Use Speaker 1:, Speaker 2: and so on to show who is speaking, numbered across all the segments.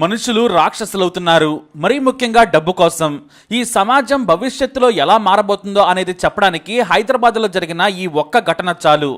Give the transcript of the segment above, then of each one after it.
Speaker 1: మనుషులు రాక్షసులవుతున్నారు. మరీ ముఖ్యంగా డబ్బు కోసం. ఈ సమాజం భవిష్యత్తులో ఎలా మారబోతుందో అనేది చెప్పడానికి హైదరాబాద్లో జరిగిన ఈ ఒక్క ఘటన చాలు.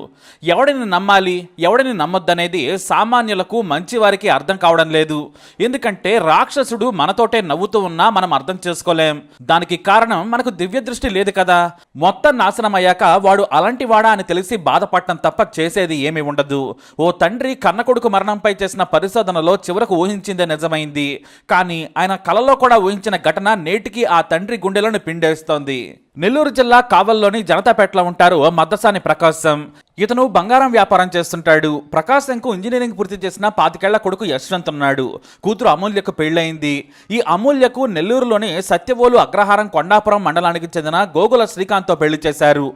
Speaker 1: ఎవడిని నమ్మాలి ఎవడిని నమ్మొద్దనేది సామాన్యులకు మంచివారికి అర్థం కావడం లేదు. ఎందుకంటే రాక్షసుడు మనతోటే నవ్వుతూ ఉన్నా మనం అర్థం చేసుకోలేం. దానికి కారణం మనకు దివ్య దృష్టి లేదు కదా. మొత్తం నాశనం అయ్యాక వాడు అలాంటి వాడా అని తెలిసి బాధపడటం తప్ప చేసేది ఏమీ ఉండదు. ఓ తండ్రి కన్న కొడుకు మరణంపై చేసిన పరిశోధనలో చివరకు ఊహించిందే నిజమైంది కానీ ఆయన కలలో కూడా ఊహించిన ఘటన నేటికి ఆ తండ్రి గుండెలను పిండేస్తోంది. నెల్లూరు జిల్లా కావల్లోని జనతాపేటలో ఉంటారు మద్దసాని ప్రకాశం. ఇతను బంగారం వ్యాపారం చేస్తుంటాడు. ప్రకాశంకు ఇంజనీరింగ్ పూర్తి చేసిన పాతికేళ్ళ కొడుకు యశ్వంత్ ఉన్నాడు. కూతురు అమూల్యకు పెళ్ళయింది. ఈ అమూల్యకు నెల్లూరులోని సత్యవోలు అగ్రహారం కొండాపురం మండలానికి చెందిన గోగుల శ్రీకాంత్తో పెళ్ళి చేశారు.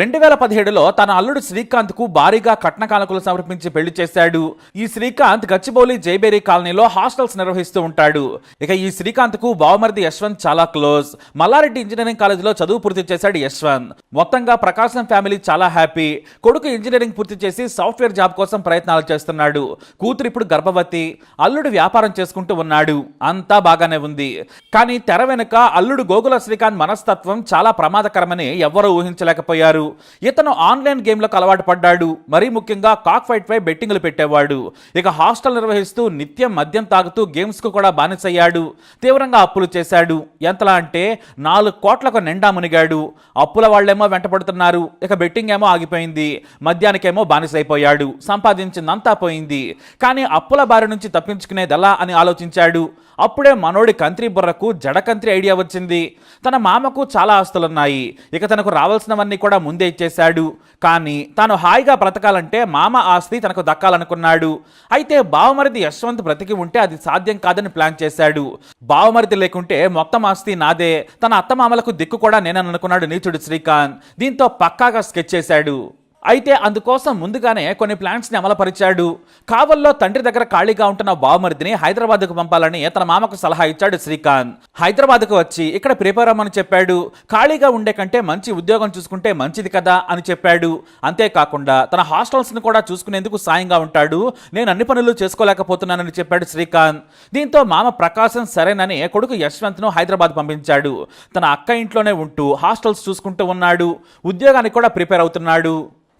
Speaker 1: రెండు వేల పదిహేడులో తన అల్లుడు శ్రీకాంత్కు భారీగా కట్న కానుకలు సమర్పించి పెళ్ళి చేశాడు. ఈ శ్రీకాంత్ గచ్చిబౌలి జైబేరీ కాలనీలో హాస్టల్స్ నిర్వహిస్తూ ఉంటాడు. ఇక ఈ శ్రీకాంత్కు బావమరిది యశ్వంత్ చాలా క్లోజ్. మల్లారెడ్డి ఇంజనీరింగ్ కాలేజీలో చదువు పూర్తి చేశాడు యశ్వంత్. మొత్తంగా ప్రకాశం ఫ్యామిలీ చాలా హ్యాపీ. కొడుకు ఇంజనీరింగ్ పూర్తి చేసి సాఫ్ట్వేర్ జాబ్ కోసం ప్రయత్నాలు చేస్తున్నాడు. కూతురు ఇప్పుడు గర్భవతి. అల్లుడు వ్యాపారం చేసుకుంటూ ఉన్నాడు. అంతా బాగానే ఉంది. కానీ తెర వెనుక అల్లుడు గోకుల శ్రీకాంత్ మనస్తత్వం చాలా ప్రమాదకరమని ఎవ్వరూ ఊహించలేకపోయారు. ఇతను ఆన్లైన్ గేమ్లకు అలవాటు పడ్డాడు. మరీ ముఖ్యంగా కాక్ ఫైట్ పై బెట్టింగ్లు పెట్టేవాడు. ఇక హాస్టల్ నిర్వహిస్తూ నిత్యం మద్యం తాగుతూ గేమ్స్కు కూడా బానిసయ్యాడు. తీవ్రంగా అప్పులు చేశాడు. ఎంతలా అంటే నాలుగు కోట్లకు నిండా మునిగి మునిగాడు అప్పుల వాళ్ళేమో వెంటపడుతున్నారు. ఇక బెట్టింగ్ ఏమో ఆగిపోయింది. మద్యానికేమో బానిసైపోయాడు. సంపాదించిందంతా పోయింది. కానీ అప్పుల బారి నుంచి తప్పించుకునేది ఎలా అని ఆలోచించాడు. అప్పుడే మనోడి కంత్రి బుర్రకు జడకంత్రి ఐడియా వచ్చింది. తన మామకు చాలా ఆస్తులున్నాయి. ఇక తనకు రావాల్సినవన్నీ కూడా ముందే ఇచ్చేశాడు. కానీ తాను హాయిగా బ్రతకాలంటే మామ ఆస్తి తనకు దక్కాలనుకున్నాడు. అయితే బావమరిది యశ్వంత్ బ్రతికి ఉంటే అది సాధ్యం కాదని ప్లాన్ చేశాడు. బావమరిది లేకుంటే మొత్తం ఆస్తి నాదే. తన అత్తమామలకు దిక్కు కూడా నేను అనుకున్నాడు నీచుడు శ్రీకాంత్. దీంతో పక్కాగా స్కెచ్ చేశాడు. అయితే అందుకోసం ముందుగానే కొన్ని ప్లాన్స్ని అమలుపరిచాడు. కావల్లో తండ్రి దగ్గర ఖాళీగా ఉంటున్న బావమరిదిని హైదరాబాద్కు పంపాలని తన మామకు సలహా ఇచ్చాడు శ్రీకాంత్. హైదరాబాద్కు వచ్చి ఇక్కడ ప్రిపేర్ అవ్వమని చెప్పాడు. ఖాళీగా ఉండే కంటే మంచి ఉద్యోగం చూసుకుంటే మంచిది కదా అని చెప్పాడు. అంతేకాకుండా తన హాస్టల్స్ని కూడా చూసుకునేందుకు సాయంగా ఉంటాడు. నేను అన్ని పనులు చేసుకోలేకపోతున్నానని చెప్పాడు శ్రీకాంత్. దీంతో మామ ప్రకాశం సరేనని కొడుకు యశ్వంత్ను హైదరాబాద్ పంపించాడు. తన అక్క ఇంట్లోనే ఉంటూ హాస్టల్స్ చూసుకుంటూ ఉన్నాడు. ఉద్యోగానికి కూడా ప్రిపేర్ అవుతున్నాడు.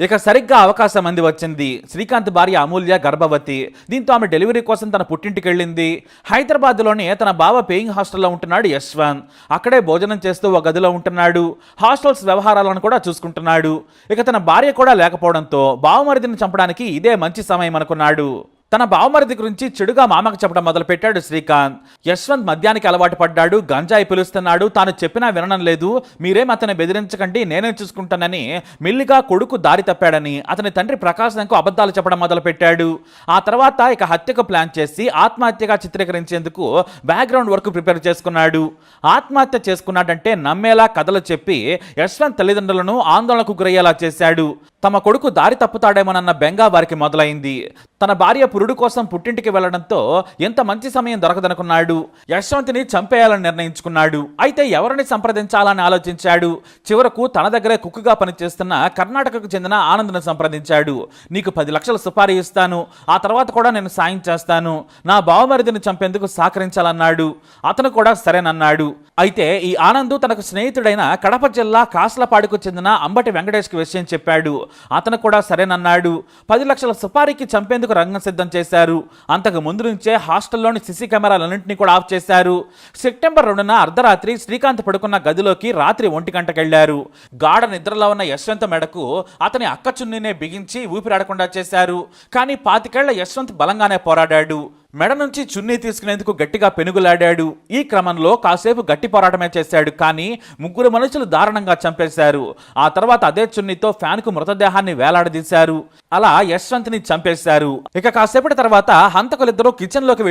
Speaker 1: ఇక సరిగ్గా అవకాశం అంది వచ్చింది శ్రీకాంత్ భార్య అమూల్య గర్భవతి. దీంతో ఆమె డెలివరీ కోసం తన పుట్టింటికి వెళ్ళింది. హైదరాబాద్లోనే తన బావ పేయింగ్ హాస్టల్లో ఉంటున్నాడు యశ్వంత్. అక్కడే భోజనం చేస్తూ ఒక గదిలో ఉంటున్నాడు. హాస్టల్స్ వ్యవహారాలను కూడా చూసుకుంటున్నాడు. ఇక తన భార్య కూడా లేకపోవడంతో బావమరిదిని చంపడానికి ఇదే మంచి సమయం అనుకున్నాడు. తన బావమరిది గురించి చెడుగా మామకు చెప్పడం మొదలుపెట్టాడు శ్రీకాంత్. యశ్వంత్ మద్యానికి అలవాటు పడ్డాడు గంజాయి పిలుస్తున్నాడు తాను చెప్పినా వినడం లేదు. మీరేం అతన్ని బెదిరించకండి నేనే చూసుకుంటానని మిల్లిగా కొడుకు దారి తప్పాడని అతని తండ్రి ప్రకాశంకు అబద్ధాలు చెప్పడం మొదలుపెట్టాడు. ఆ తర్వాత ఇక హత్యకు ప్లాన్ చేసి ఆత్మహత్యగా చిత్రీకరించేందుకు బ్యాక్గ్రౌండ్ వర్క్ ప్రిపేర్ చేసుకున్నాడు. ఆత్మహత్య చేసుకున్నాడంటే నమ్మేలా కథలు చెప్పి యశ్వంత్ తల్లిదండ్రులను ఆందోళనకు గురయ్యేలా చేశాడు. తమ కొడుకు దారి తప్పుతాడేమోనన్న బెంగా వారికి మొదలైంది. తన భార్య పురుడు కోసం పుట్టింటికి వెళ్ళడంతో ఎంత మంచి సమయం దొరకదనుకున్నాడు. యశ్వంతిని చంపేయాలని నిర్ణయించుకున్నాడు. అయితే ఎవరిని సంప్రదించాలని ఆలోచించాడు? చివరకు తన దగ్గరే కుక్కుగా పనిచేస్తున్న కర్ణాటకకు చెందిన ఆనంద్ను సంప్రదించాడు. నీకు పది లక్షల సుపారీ ఇస్తాను. ఆ తర్వాత కూడా నేను సాయం చేస్తాను. నా బావమరిదిని చంపేందుకు సహకరించాలన్నాడు. అతను కూడా సరేనన్నాడు. అయితే ఈ ఆనంద్ తనకు స్నేహితుడైన కడప జిల్లా కాస్లపాడుకు చెందిన అంబటి వెంకటేష్కి విషయం చెప్పాడు. అతను కూడా సరేనన్నాడు. పది లక్షల సుపారీకి చంపేందుకు రంగం సిద్ధం చేశారు. అంతకు ముందు నుంచే హాస్టల్లోని సిసి కెమెరాలన్నింటినీ కూడా ఆఫ్ చేశారు. సెప్టెంబర్ రెండున అర్ధరాత్రి శ్రీకాంత్ పడుకున్న గదిలోకి రాత్రి ఒంటి గంటకెళ్ళారు. గాఢ నిద్రలో ఉన్న యశ్వంత్ మెడకు అతని అక్క చున్నీనే బిగించి ఊపిరాడకుండా చేశారు. కానీ పాతికేళ్ళ యశ్వంత్ బలంగానే పోరాడాడు. మెడ నుంచి చున్నీ తీసుకునేందుకు గట్టిగా పెనుగులాడాడు. ఈ క్రమంలో కాసేపు గట్టి పోరాటమే చేశాడు. కానీ ముగ్గురు మనుషులు దారుణంగా చంపేశారు. ఆ తర్వాత అదే చున్నీతో ఫ్యాన్కు మృతదేహాన్ని వేలాడదీశారు. అలా యశ్వంత్ని చంపేశారు. ఇక కాసేపటి తర్వాత హంతకులిద్దరూ కిచెన్లోకి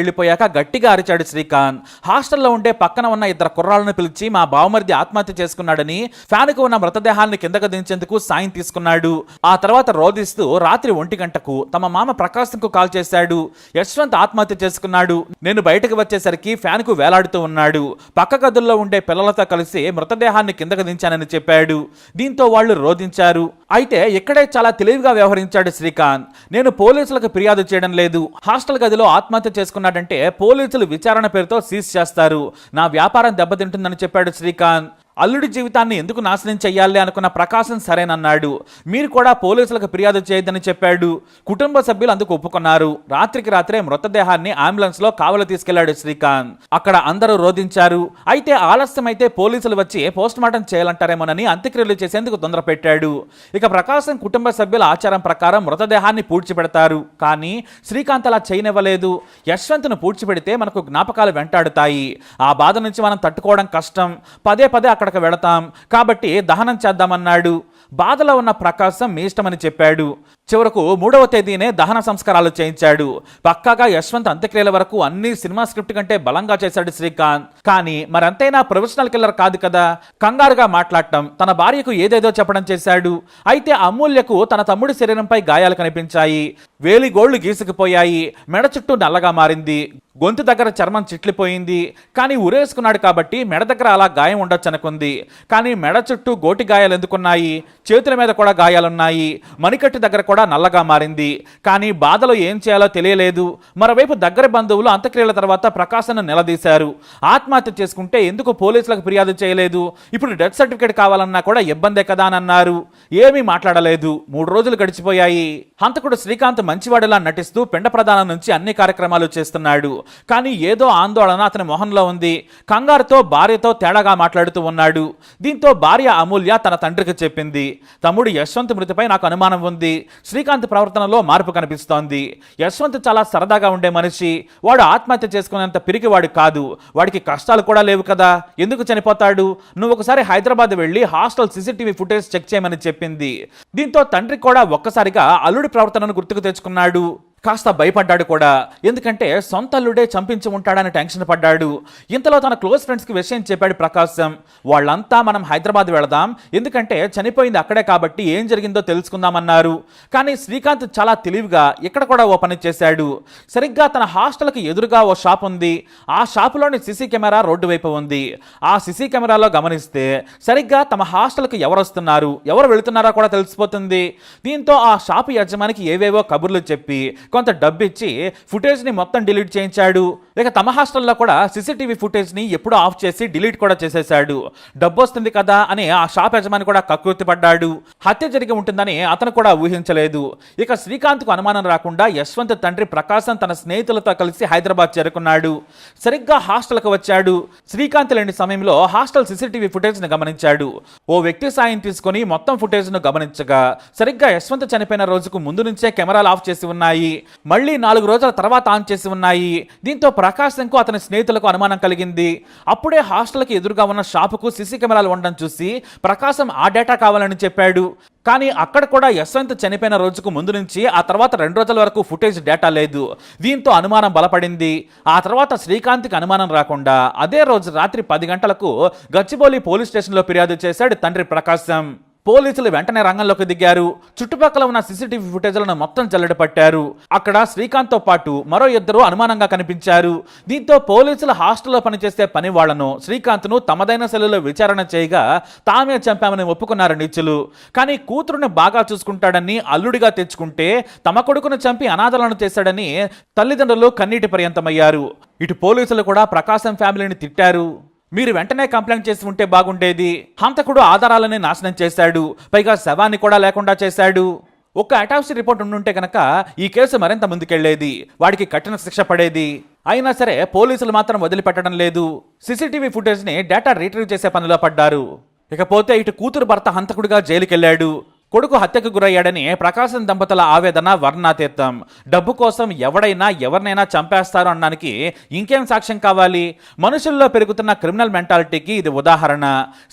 Speaker 1: గట్టిగా అరిచాడు శ్రీకాంత్. హాస్టల్లో ఉండే పక్కన ఉన్న ఇద్దరు కుర్రాళ్ళను పిలిచి మా బావమరిది ఆత్మహత్య చేసుకున్నాడని ఫ్యాన్కు ఉన్న మృతదేహాన్ని కిందకు దించేందుకు సాయం తీసుకున్నాడు. ఆ తర్వాత రోధిస్తూ రాత్రి ఒంటి గంటకు తమ మామ ప్రకాశంకు కాల్ చేశాడు. యశ్వంత్ ఆత్మహత్య ఆత్మహత్య చేసుకున్నాడు. నేను బయటకు వచ్చేసరికి ఫ్యాన్కు వేలాడుతూ ఉన్నాడు. పక్క గదుల్లో ఉండే పిల్లలతో కలిసి మృతదేహాన్ని కిందకు దించానని చెప్పాడు. దీంతో వాళ్ళు రోధించారు. అయితే ఇక్కడే చాలా తెలివిగా వ్యవహరించాడు శ్రీకాంత్. నేను పోలీసులకు ఫిర్యాదు చేయడం లేదు. హాస్టల్ గదిలో ఆత్మహత్య చేసుకున్నాడంటే పోలీసులు విచారణ పేరుతో సీజ్ చేస్తారు. నా వ్యాపారం దెబ్బతింటుందని చెప్పాడు శ్రీకాంత్. అల్లుడి జీవితాన్ని ఎందుకు నాశనం చేయాలి అనుకున్న ప్రకాశం సరేనన్నాడు. మీరు కూడా పోలీసులకు ఫిర్యాదు చేయొద్దని చెప్పాడు. కుటుంబ సభ్యులు అందుకు ఒప్పుకున్నారు. రాత్రికి రాత్రే మృతదేహాన్ని అంబులెన్స్లో కావలి తీసుకెళ్ళాడు శ్రీకాంత్. అక్కడ అందరూ రోధించారు. అయితే ఆలస్యమైతే పోలీసులు వచ్చి పోస్ట్ మార్టం చేయాలంటారేమోనని అంత్యక్రియలు చేసేందుకు తొందర పెట్టాడు ఇక ప్రకాశం కుటుంబ సభ్యుల ఆచారం ప్రకారం మృతదేహాన్ని పూడ్చిపెడతారు. కానీ శ్రీకాంత్ అలా చేయనివ్వలేదు. యశ్వంత్ను పూడ్చిపెడితే మనకు జ్ఞాపకాలు వెంటాడుతాయి. ఆ బాధ నుంచి మనం తట్టుకోవడం కష్టం. పదే పదే అక్కడ అక్కడికి వెళతాం. కాబట్టి దహనం చేద్దామన్నాడు. బాధలో ఉన్న ప్రకాశం మీ ఇష్టమని చెప్పాడు. చివరకు మూడవ తేదీనే దహన సంస్కారాలు చేయించాడు. పక్కాగా యశ్వంత్ అంత్యక్రియల వరకు అన్ని సినిమా స్క్రిప్ట్ కంటే బలంగా చేశాడు శ్రీకాంత్. కానీ మరంతైనా ప్రొఫెషనల్ కిల్లర్ కాదు కదా? కంగారుగా మాట్లాడటం తన భార్యకు ఏదేదో చెప్పడం చేశాడు. అయితే అమూల్యకు తన తమ్ముడి శరీరంపై గాయాలు కనిపించాయి. వేలి గోళ్ళు గీసుకుపోయాయి. మెడ చుట్టూ నల్లగా మారింది. గొంతు దగ్గర చర్మం చిట్లిపోయింది. కానీ ఉరేసుకున్నాడు కాబట్టి మెడ దగ్గర అలా గాయం ఉండొచ్చు అనుకుంది కానీ మెడ చుట్టూ గోటి గాయాలు ఎందుకున్నాయి? చేతుల మీద కూడా గాయాలున్నాయి. మణికట్టు దగ్గర కూడా నల్లగా మారింది. కానీ బాధలో ఏం చేయాలో తెలియలేదు. మరోవైపు దగ్గర బంధువులు అంత్యక్రియల తర్వాత ప్రకాశను నిలదీశారు. ఆత్మహత్య చేసుకుంటే ఎందుకు పోలీసులకు ఫిర్యాదు చేయలేదు? ఇప్పుడు డెత్ సర్టిఫికేట్ కావాలన్నా కూడా ఇబ్బందే కదా అని అన్నారు. ఏమీ మాట్లాడలేదు. మూడు రోజులు గడిచిపోయాయి. హంతకుడు శ్రీకాంత్ మంచివాడిలా నటిస్తూ పిండ ప్రధానం నుంచి అన్ని కార్యక్రమాలు చేస్తున్నాడు. కానీ ఏదో ఆందోళన అతని మొహంలో ఉంది. కంగారుతో భార్యతో తేడాగా మాట్లాడుతూ ఉన్నాడు. దీంతో భార్య అమూల్య తన తండ్రికి చెప్పింది. తమ్ముడు యశ్వంత్ మృతిపై నాకు అనుమానం ఉంది. శ్రీకాంత్ ప్రవర్తనలో మార్పు కనిపిస్తోంది. యశ్వంత్ చాలా సరదాగా ఉండే మనిషి. వాడు ఆత్మహత్య చేసుకునేంత పిరికివాడు కాదు. వాడికి కష్టాలు కూడా లేవు కదా. ఎందుకు చనిపోతాడు? నువ్వు ఒకసారి హైదరాబాద్ వెళ్ళి హాస్టల్ సీసీటీవీ ఫుటేజ్ చెక్ చేయమని చెప్పింది. దీంతో తండ్రి కూడా ఒక్కసారిగా అల్లుడి ప్రవర్తనను గుర్తుకు తెచ్చుకున్నాడు. కాస్త భయపడ్డాడు కూడా. ఎందుకంటే సొంత అల్లుడే చంపించి ఉంటాడని టెన్షన్ పడ్డాడు. ఇంతలో తన క్లోజ్ ఫ్రెండ్స్కి విషయం చెప్పాడు ప్రకాశం. వాళ్ళంతా మనం హైదరాబాద్ వెళదాం. ఎందుకంటే చనిపోయింది అక్కడే కాబట్టి ఏం జరిగిందో తెలుసుకుందామన్నారు. కానీ శ్రీకాంత్ చాలా తెలివిగా ఇక్కడ కూడా ఓ పని చేశాడు. సరిగ్గా తన హాస్టల్కి ఎదురుగా ఓ షాప్ ఉంది. ఆ షాపులోని సీసీ కెమెరా రోడ్డు వైపు ఉంది. ఆ సీసీ కెమెరాలో గమనిస్తే సరిగ్గా తమ హాస్టల్కి ఎవరు వస్తున్నారు? ఎవరు వెళుతున్నారో కూడా తెలిసిపోతుంది. దీంతో ఆ షాపు యజమానికి ఏవేవో కబుర్లు చెప్పి కొంత డబ్బు ఇచ్చి ఫుటేజ్ని మొత్తం డిలీట్ చేయించాడు. ఇక తమ హాస్టల్లో కూడా సీసీటీవీ ఫుటేజ్ని ఎప్పుడో ఆఫ్ చేసి డిలీట్ కూడా చేసేశాడు. డబ్బు వస్తుంది కదా అని ఆ షాప్ యజమాని కూడా కకృతి పడ్డాడు. హత్య జరిగి ఉంటుందని అతను కూడా ఊహించలేదు. ఇక శ్రీకాంత్కు అనుమానం రాకుండా యశ్వంత్ తండ్రి ప్రకాశం తన స్నేహితులతో కలిసి హైదరాబాద్ చేరుకున్నాడు. సరిగ్గా హాస్టల్కి వచ్చాడు. శ్రీకాంత్ లేని సమయంలో హాస్టల్ సీసీటీవీ ఫుటేజ్ని గమనించాడు. ఓ వ్యక్తి సాయం తీసుకొని మొత్తం ఫుటేజ్ను గమనించగా సరిగ్గా యశ్వంత్ చనిపోయిన రోజుకు ముందు నుంచే కెమెరాలు ఆఫ్ చేసి ఉన్నాయి. మళ్ళీ నాలుగు రోజుల తర్వాత ఆన్ చేసి ఉన్నాయి. దీంతో ప్రకాశంకు అతని స్నేహితులకు అనుమానం కలిగింది. అప్పుడే హాస్టల్కి ఎదురుగా ఉన్న షాపుకు సీసీ కెమెరాలు ఉండడం చూసి ప్రకాశం ఆ డేటా కావాలని చెప్పాడు. కానీ అక్కడ కూడా యశ్వంత్ చనిపోయిన రోజుకు ముందు నుంచి ఆ తర్వాత రెండు రోజుల వరకు ఫుటేజ్ డేటా లేదు. దీంతో అనుమానం బలపడింది. ఆ తర్వాత శ్రీకాంత్కి అనుమానం రాకుండా అదే రోజు రాత్రి పది గంటలకు గచ్చిబౌలి పోలీస్ స్టేషన్లో ఫిర్యాదు చేశాడు తండ్రి ప్రకాశం. పోలీసులు వెంటనే రంగంలోకి దిగారు. చుట్టుపక్కల ఉన్న సీసీటీవీ ఫుటేజ్లను మొత్తం జల్లెడ పట్టారు అక్కడ శ్రీకాంత్తో పాటు మరో ఇద్దరు అనుమానంగా కనిపించారు. దీంతో పోలీసులు హాస్టల్లో పనిచేసే పని వాళ్ళను శ్రీకాంత్ను తమదైన శైలిలో విచారణ చేయగా తామే చంపామని ఒప్పుకున్నారు నిచ్చులు కానీ కూతురుని బాగా చూసుకుంటాడని అల్లుడిగా తెచ్చుకుంటే తమ కొడుకును చంపి అనాథలను చేశాడని తల్లిదండ్రులు కన్నీటి పర్యంతమయ్యారు. ఇటు పోలీసులు కూడా ప్రకాశం ఫ్యామిలీని తిట్టారు. మీరు వెంటనే కంప్లైంట్ చేసి ఉంటే బాగుండేది. హంతకుడు ఆధారాలని నాశనం చేశాడు. పైగా శవాన్ని కూడా లేకుండా చేశాడు. ఒక అటాప్సీ రిపోర్ట్ ఉండుంటే కనుక ఈ కేసు మరింత ముందుకెళ్ళేది వాడికి కఠిన శిక్ష పడేది. అయినా సరే పోలీసులు మాత్రం వదిలిపెట్టడం లేదు. సీసీటీవీ ఫుటేజ్ని డేటా రీట్రీవ్ చేసే పనిలో పడ్డారు. ఇకపోతే ఇటు కూతురు భర్త హంతకుడిగా జైలుకెళ్ళాడు కొడుకు హత్యకు గురయ్యాడని ప్రకాశం దంపతుల ఆవేదన వర్ణాతీతం. డబ్బు కోసం ఎవడైనా ఎవరినైనా చంపేస్తారు అనడానికి ఇంకేం సాక్ష్యం కావాలి? మనుషుల్లో పెరుగుతున్న క్రిమినల్ మెంటాలిటీకి ఇది ఉదాహరణ.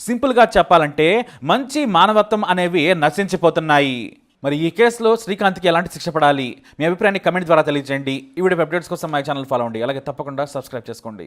Speaker 1: సింపుల్గా చెప్పాలంటే మంచి మానవత్వం అనేవి నశించిపోతున్నాయి. మరి ఈ కేసులో శ్రీకాంత్కి ఎలాంటి శిక్ష పడాలి? మీ అభిప్రాయాన్ని కమెంట్ ద్వారా తెలియజేయండి. ఈ వీడియో అప్డేట్స్ కోసం మా ఛానల్ ఫాలో అవ్వండి. అలాగే తప్పకుండా సబ్స్క్రైబ్ చేసుకోండి.